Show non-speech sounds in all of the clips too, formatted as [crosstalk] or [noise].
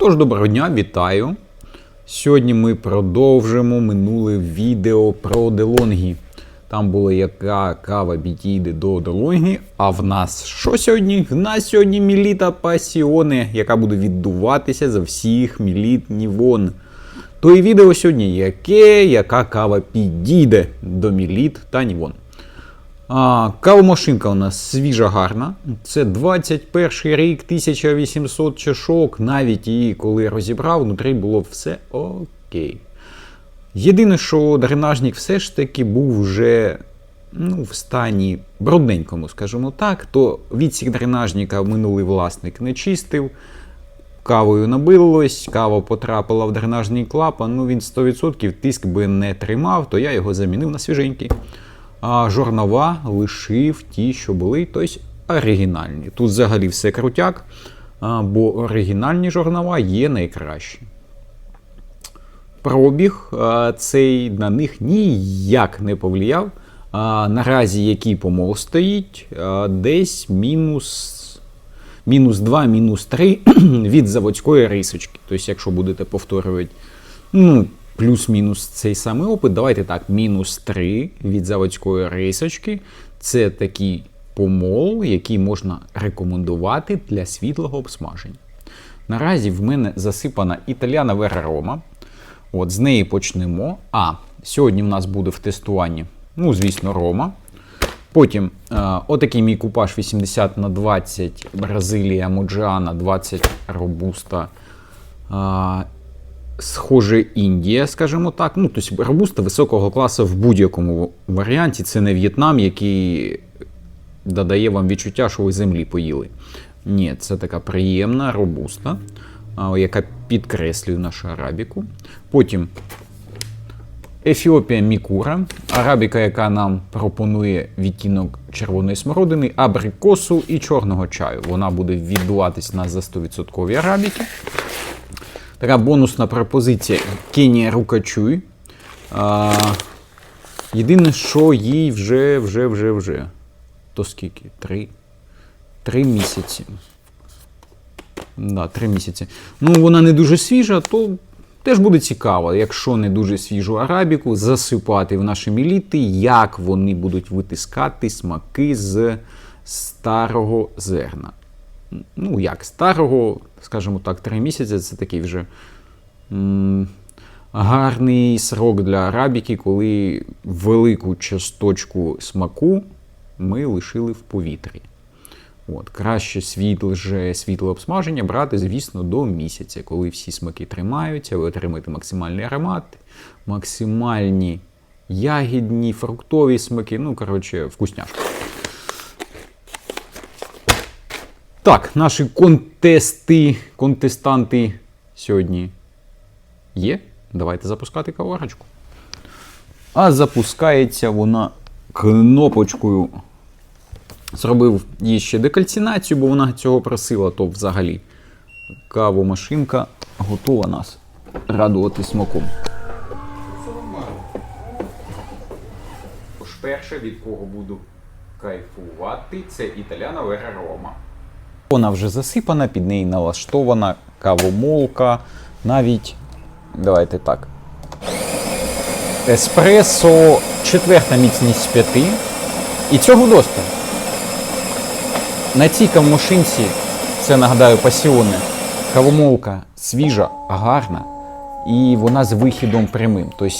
Тож, доброго дня, вітаю. Сьогодні ми продовжимо минуле відео про Делонгі. Там було яка кава підійде до Делонгі. А в нас що сьогодні? В нас сьогодні Міліта Пасіоне, яка буде віддуватися за всіх Міліт Нівон. То і відео сьогодні яке, яка кава підійде до Міліт та Нівон. А, Кавомашинка у нас свіжа гарна. Це 21 рік, 1800 чашок. Навіть її, коли розібрав, внутрі було все окей. Єдине, що дренажник все ж таки був вже ну, в стані брудненькому, скажімо так, то відсік дренажника минулий власник не чистив. Кавою набилось, кава потрапила в дренажний клапан, ну він 100% тиск би не тримав, то я його замінив на свіженький а жорнова лишив ті, що були, тобто оригінальні. Тут взагалі все крутяк, бо оригінальні жорнова є найкращі. Пробіг цей на них ніяк не повлияв. Наразі який помол стоїть, десь мінус. Мінус 2, мінус 3 [clears throat] від заводської рисочки. Тобто, якщо будете повторювати, ну, плюс-мінус цей самий опит. Давайте так, мінус 3 від заводської рисочки. Це такий помол, який можна рекомендувати для світлого обсмаження. Наразі в мене засипана італіана Вера Рома. От З неї почнемо. А, сьогодні в нас буде в тестуванні, ну, звісно, Рома. Потім е, отакий мій купаж 80 на 20 Бразилія Моджіана 20 Робуста. Е, схоже, Індія, скажімо так. Ну, тобто робуста високого класу в будь-якому варіанті. Це не В'єтнам, який додає вам відчуття, що ви землі поїли. Ні, це така приємна робуста, яка підкреслює нашу арабіку. Потім Ефіопія Мікура, арабіка, яка нам пропонує відтінок червоної смородини, абрикосу і чорного чаю. Вона буде віддуватись на за 100% арабіки. Така бонусна пропозиція Кенія Рукачуй. А, Єдине, що їй вже, вже, вже, вже. То скільки? Три. Три місяці. Да, три місяці. Ну, вона не дуже свіжа, то теж буде цікаво, якщо не дуже свіжу арабіку, засипати в наші міліти, як вони будуть витискати смаки з старого зерна ну як, старого, скажімо так, три місяці це такий вже м гарний срок для арабіки, коли велику часточку смаку ми лишили в повітрі. От, Краще світле світле обсмаження брати, звісно, до місяця, коли всі смаки тримаються, ви отримаєте максимальний аромат, максимальні ягідні, фруктові смаки, ну, коротше, вкусняшка. Так, наші контести, контестанти сьогодні є. Давайте запускати каварочку. А запускається вона кнопочкою. Зробив їй ще декальцинацію, бо вона цього просила, то взагалі кавомашинка готова нас радувати смаком. Тож перше, від кого буду кайфувати, це італяна Вера Рома. Вона вже засипана, під неї налаштована кавомолка, навіть, давайте так. Еспресо, четверта міцність з п'яти. І цього достатньо. На цій кавомашинці, це нагадаю, пасіоне, кавомолка свіжа, гарна, і вона з вихідом прямим. Тобто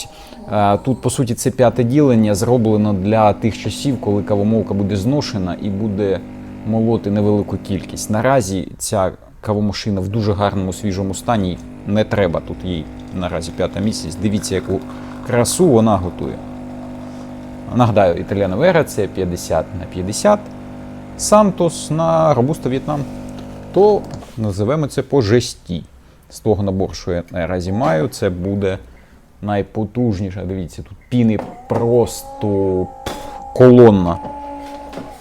Тут, по суті, це п'яте ділення зроблено для тих часів, коли кавомолка буде зношена і буде молоти невелику кількість. Наразі ця кавомашина в дуже гарному свіжому стані. Не треба тут їй наразі п'ята місяць. Дивіться, яку красу вона готує. Нагадаю, Італіана Вера це 50 на 50. Сантос на Робуста В'єтнам. То називаємо це по жесті. З того набору, що я наразі маю, це буде найпотужніша. Дивіться, тут піни просто колонна.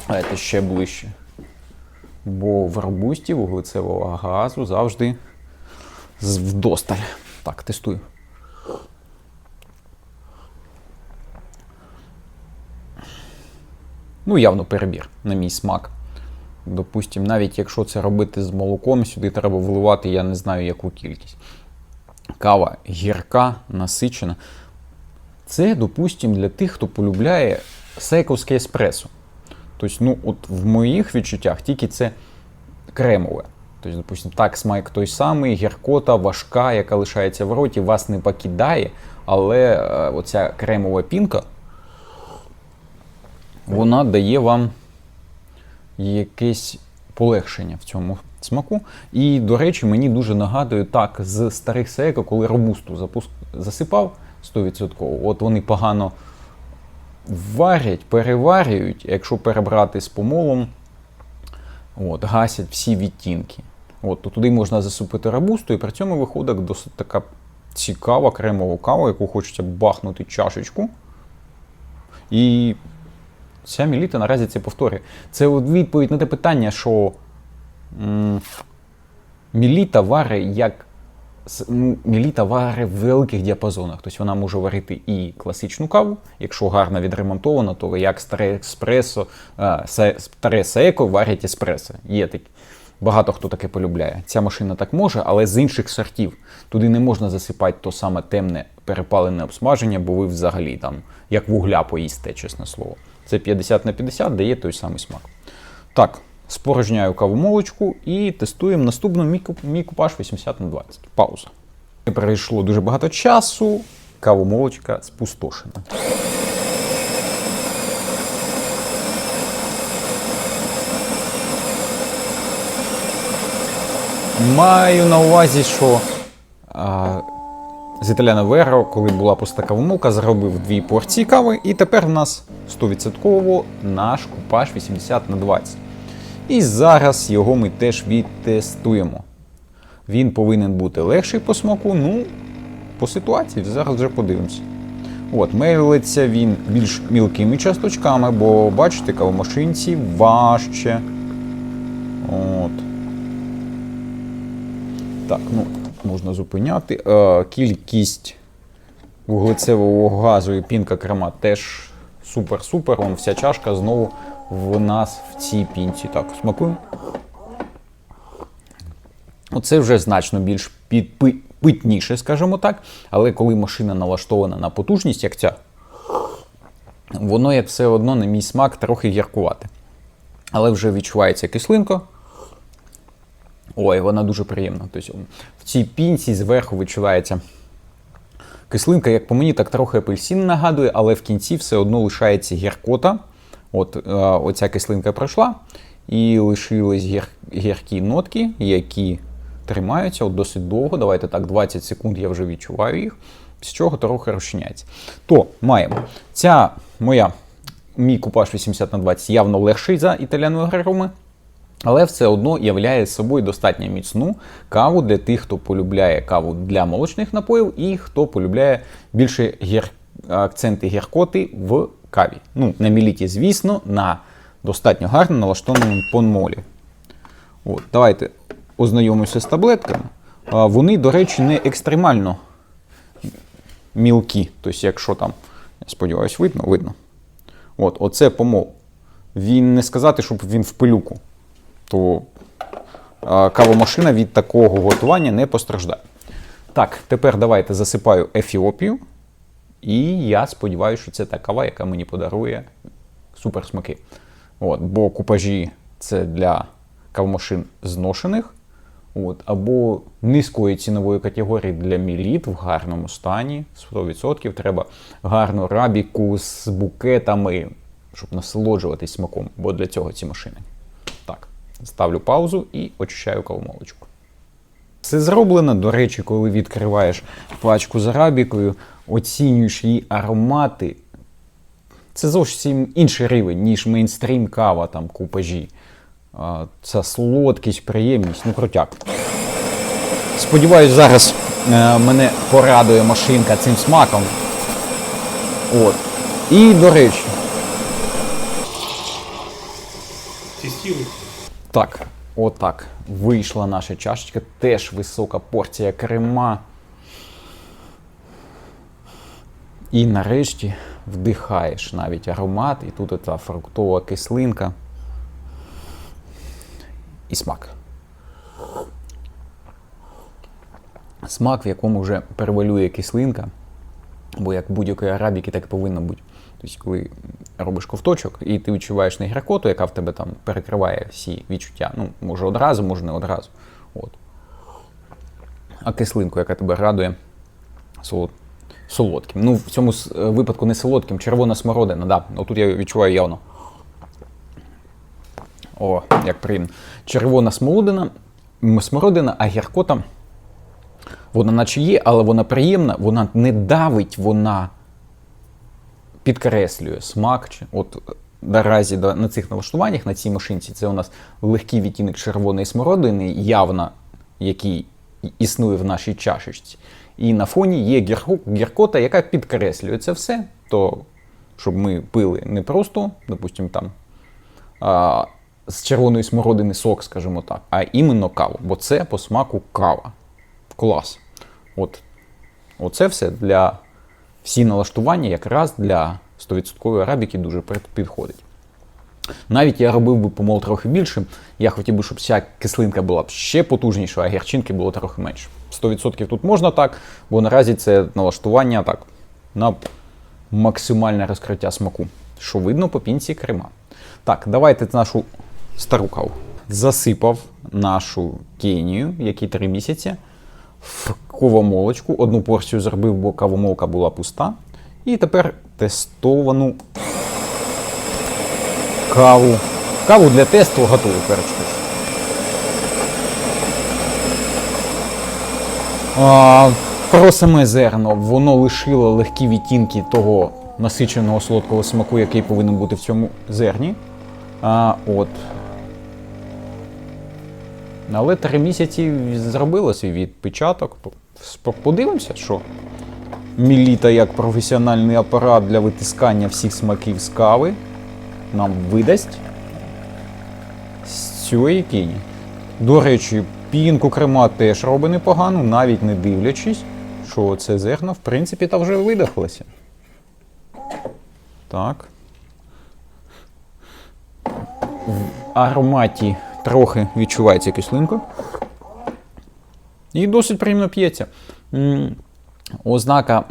Давайте ще ближче. Бо в робусті вуглецевого газу завжди вдосталь. Так, тестую. Ну, явно перебір, на мій смак. Допустим, навіть якщо це робити з молоком, сюди треба вливати, я не знаю яку кількість. Кава гірка, насичена. Це, допустим, для тих, хто полюбляє сейковське еспресо. Тобто, ну, от в моїх відчуттях тільки це кремове. Тобто, допустим, так, смак той самий, гіркота, важка, яка лишається в роті, вас не покидає, але е, оця кремова пінка, вона дає вам якесь полегшення в цьому смаку. І, до речі, мені дуже нагадує так з старих сейко, коли робусту засипав 100%, от вони погано варять, переварюють, якщо перебрати з помолом, от, гасять всі відтінки. От, то туди можна засипати робусту, і при цьому виходить досить така цікава кремова кава, яку хочеться бахнути чашечку. І ця міліта наразі це повторює. Це відповідь на те питання, що м, міліта варить як. Ну, Міліта варить в великих діапазонах. Тобто вона може варити і класичну каву, якщо гарно відремонтована, то як старе еспресо, старе секо варять еспресо. Є такі. Багато хто таке полюбляє. Ця машина так може, але з інших сортів. Туди не можна засипати то саме темне перепалене обсмаження, бо ви взагалі там як вугля поїсте, чесне слово. Це 50 на 50 дає той самий смак. Так, спорожняю кавомолочку і тестуємо наступну мій, купаж 80 на 20. Пауза. Перейшло дуже багато часу. Кавомолочка спустошена. Маю на увазі, що а, з Італіано Веро, коли була пуста кавомолка, зробив дві порції кави, і тепер в нас 100% наш купаж 80 на 20. І зараз його ми теж відтестуємо. Він повинен бути легший по смаку, ну, по ситуації, зараз вже подивимося. От, мелиться він більш мілкими часточками, бо бачите, кавомашинці важче. От. Так, ну, можна зупиняти. Е, кількість вуглецевого газу і пінка крема теж супер-супер. Вон вся чашка знову в нас в цій пінці. Так, смакуємо. Оце вже значно більш питніше, скажімо так. Але коли машина налаштована на потужність, як ця, воно як все одно, на мій смак, трохи гіркувати. Але вже відчувається кислинка. Ой, вона дуже приємна. Тобто в цій пінці зверху відчувається кислинка, як по мені, так трохи апельсин нагадує, але в кінці все одно лишається гіркота. От е, оця кислинка пройшла, і лишились гір, гіркі нотки, які тримаються от досить довго. Давайте так, 20 секунд я вже відчуваю їх, з чого трохи розчиняється. То маємо ця моя мій купаж 80 на 20 явно легший за італіаною грероми. Але все одно являє собою достатньо міцну каву для тих, хто полюбляє каву для молочних напоїв, і хто полюбляє більше гір... акценти гіркоти в каві. Ну, на міліті, звісно, на достатньо гарно налаштованому понмолі. От, давайте ознайомимося з таблетками. Вони, до речі, не екстремально мілкі. Тобто, якщо там, я сподіваюся, видно, видно. От, оце помол. Він не сказати, щоб він в пилюку то кавомашина від такого готування не постраждає. Так, тепер давайте засипаю Ефіопію. І я сподіваюся, що це та кава, яка мені подарує суперсмаки. От, бо купажі це для кавомашин зношених. От, або низької цінової категорії для міліт в гарному стані. 100% треба гарну рабіку з букетами, щоб насолоджуватись смаком, бо для цього ці машини. Так, ставлю паузу і очищаю кавомолочку. Це зроблено, до речі, коли відкриваєш пачку з арабікою, оцінюєш її аромати. Це зовсім інший рівень, ніж мейнстрім кава, там купажі. Це солодкість, приємність, ну крутяк. Сподіваюсь, зараз е, мене порадує машинка цим смаком. От. І, до речі, Так, отак. Вийшла наша чашечка. Теж висока порція крема. І нарешті вдихаєш навіть аромат, і тут та фруктова кислинка. і смак. Смак, в якому вже перевалює кислинка, бо як будь-якої арабіки, так і повинно бути. Тобто, коли робиш ковточок, і ти відчуваєш не гіркоту, яка в тебе там перекриває всі відчуття. Ну, може одразу, може не одразу. От. А кислинку, яка тебе радує солод... солодким. Ну, в цьому е, випадку не солодким, червона смородина, да. Отут я відчуваю явно. О, як приємно. Червона смородина, смородина, а гіркота. Вона наче є, але вона приємна, вона не давить, вона підкреслює смак. От наразі на цих налаштуваннях, на цій машинці, це у нас легкий відтінок червоної смородини, явно, який існує в нашій чашечці. І на фоні є гіркота, яка підкреслює це все. То, щоб ми пили не просто, допустимо, там а, з червоної смородини сок, скажімо так, а іменно каву. Бо це по смаку кава. Клас. От, оце все для всі налаштування якраз для 100% арабіки дуже підходить. Навіть я робив би помол трохи більшим. Я хотів би, щоб вся кислинка була б ще потужніша, а гірчинки було трохи менше. 100% тут можна так, бо наразі це налаштування так на максимальне розкриття смаку, що видно по пінці крема. Так, давайте нашу стару каву. Засипав нашу кенію, який 3 місяці, кавомолочку. Одну порцію зробив, бо кавомолка була пуста. І тепер тестовану каву. Каву для тесту готову перечку. А, про саме зерно воно лишило легкі відтінки того насиченого солодкого смаку, який повинен бути в цьому зерні. А, от. Але три місяці зробило свій відпечаток. Подивимося, що Міліта як професіональний апарат для витискання всіх смаків з кави нам видасть з цієї кіні. До речі, пінку крема теж робить непогано, навіть не дивлячись, що це зерно, в принципі, та вже видихлося. Так. В ароматі трохи відчувається кислинка. І досить приємно п'ється. Ознака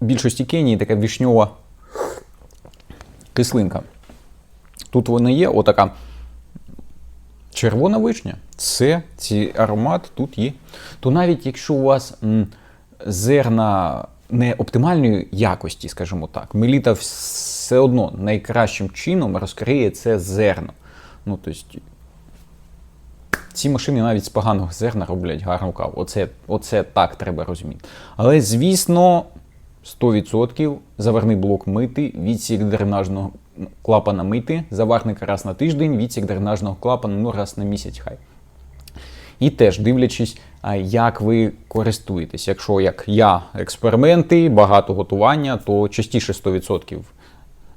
більшості Кенії така вішньова кислинка. Тут вона є, отака червона вишня. Це цей аромат тут є. То навіть якщо у вас зерна не оптимальної якості, скажімо так, меліта все одно найкращим чином розкриє це зерно. Ну, тобто, ці машини навіть з поганого зерна роблять гарну каву. Оце, оце так треба розуміти. Але, звісно, 100% заварний блок мити, відсік дренажного клапана мити, заварник раз на тиждень, відсік дренажного клапана ну, раз на місяць хай. І теж дивлячись, як ви користуєтесь. Якщо як я експерименти, багато готування, то частіше 100%.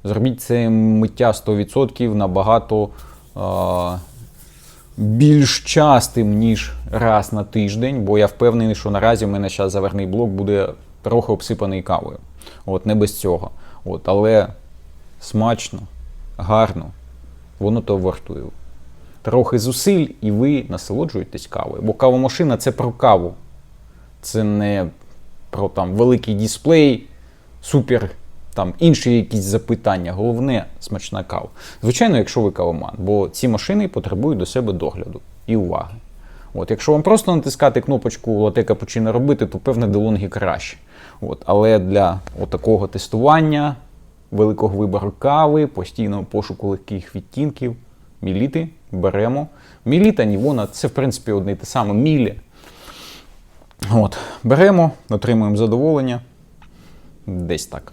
Зробіть це миття 100% набагато а, більш частим, ніж раз на тиждень, бо я впевнений, що наразі в мене зараз заверний блок буде трохи обсипаний кавою. От, не без цього. От, але смачно, гарно, воно то вартує. Трохи зусиль, і ви насолоджуєтесь кавою. Бо кавомашина це про каву. Це не про там великий дисплей, супер там інші якісь запитання. Головне смачна кава. Звичайно, якщо ви кавоман, бо ці машини потребують до себе догляду і уваги. От, якщо вам просто натискати кнопочку лате капучино робити, то певне делонги краще. От, але для такого тестування, великого вибору кави, постійного пошуку легких відтінків, міліти беремо. Міліта, нівона це в принципі одне й те саме мілі. От, беремо, отримуємо задоволення. Десь так.